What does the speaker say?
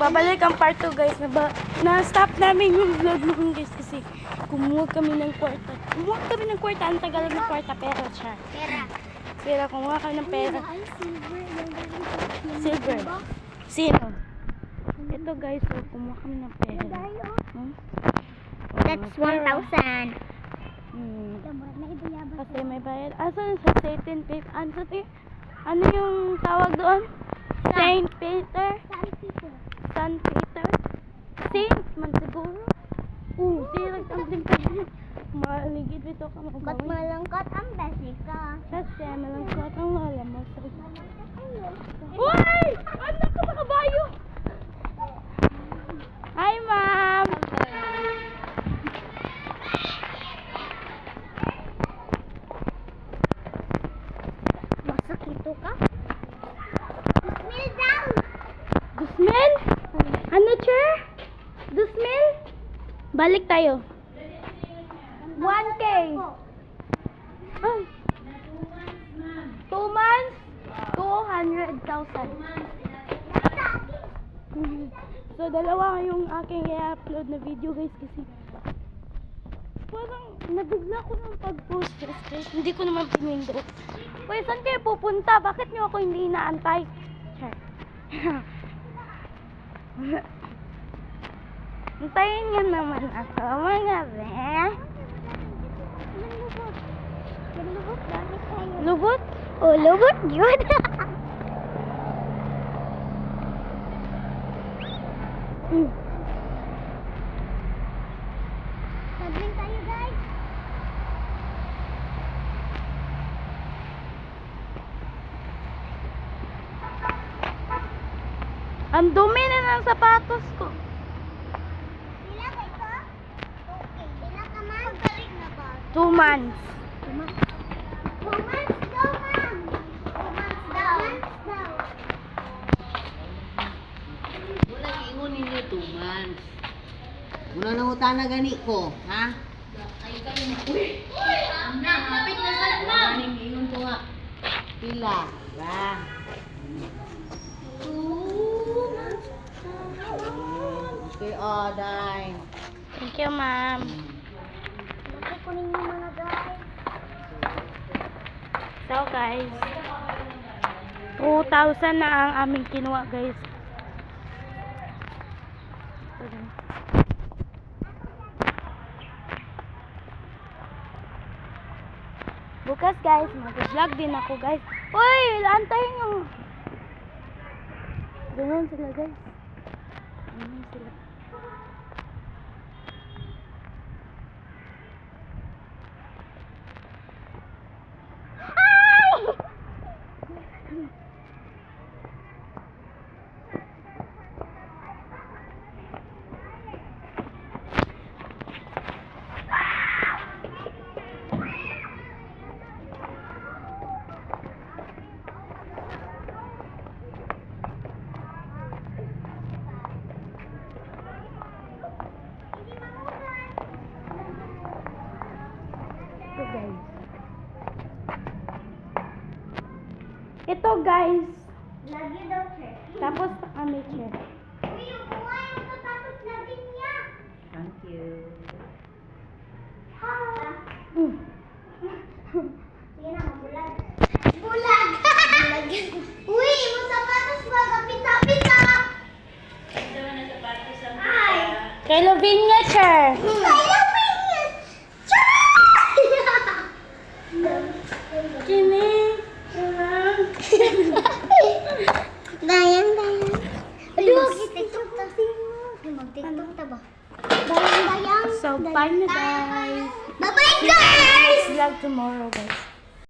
Babalik ang part 2 guys. Na, ba, na-stop namin yung vlog noon guys kasi kumuha kami ng kwarta. Kumuha kami ng kwarta. Ang tagal ng kwarta pero siya. Pera. Pera, kumuha kami ng pera. Silver. Sino? Ito guys, so, kumuha kami ng pera. Tayo. Hmm? That's Pera. 1,000. Hmm. Kasi may bayad. Asan sa Saint Peter? Ano, ano yung tawag doon? Saint Peter? Saan people? San Peter? Saint man siguro. Oo, direct ang limpan. Maligid dito ka Ba't magawin. malangkot ang besi ka? Kasi malangkot ang lalamas. Ayun. Uy! Anak ko sa kabayo! Hi, ma'am! Masok ito ka? Smell daw! Dusmel? Ano, Che? Dusmel? Balik tayo. 1K. Ay. Two months? 200,000. Mhm. So, dalawa yung aking i-upload na video guys kasi parang nabigla ko ng pag-post guys. Hindi ko naman pinindot. Uy, saan kayo pupunta? Bakit niyo ako hindi inaantay? Char. Antayin niyo naman ako, mga be. Lubot? Oh, lubot yun. Mm. Sabling tayo guys. Ang dumi na ng sapatos ko. Sila ba ito? Okay. Sila ka man? Pagaling na ba? Two months. Two months daw, ma'am. Two months daw. daw. Wala ingon ninyo two months. Muna nang utana gani ko, ha? Maning ingon ko nga. Pila, ba? Oh, dai. Thank you, ma'am. Ko ninyo mga guys. So, guys. 2,000 na ang aming kinuha, guys. Bukas, guys, mag-vlog din ako, guys. Uy, antayin nyo. Ganyan sila, guys. Ganyan sila. Ito, guys. Ito, guys. Lagi daw, sir. Tapos, kami, check. Uy, yung sapatos na din niya. Thank you. Ha? Mm. Sige na, mabulag. Bulag! Bulag. Uy, yung sapatos ba? Kapit-kapit ah! Ay! Kay Lavinia, chair. Kaya pingin! Mag-tiktok ta ba? Dayang, dayang. So, bye na, guys. Bye-bye, guys! Vlog tomorrow, guys.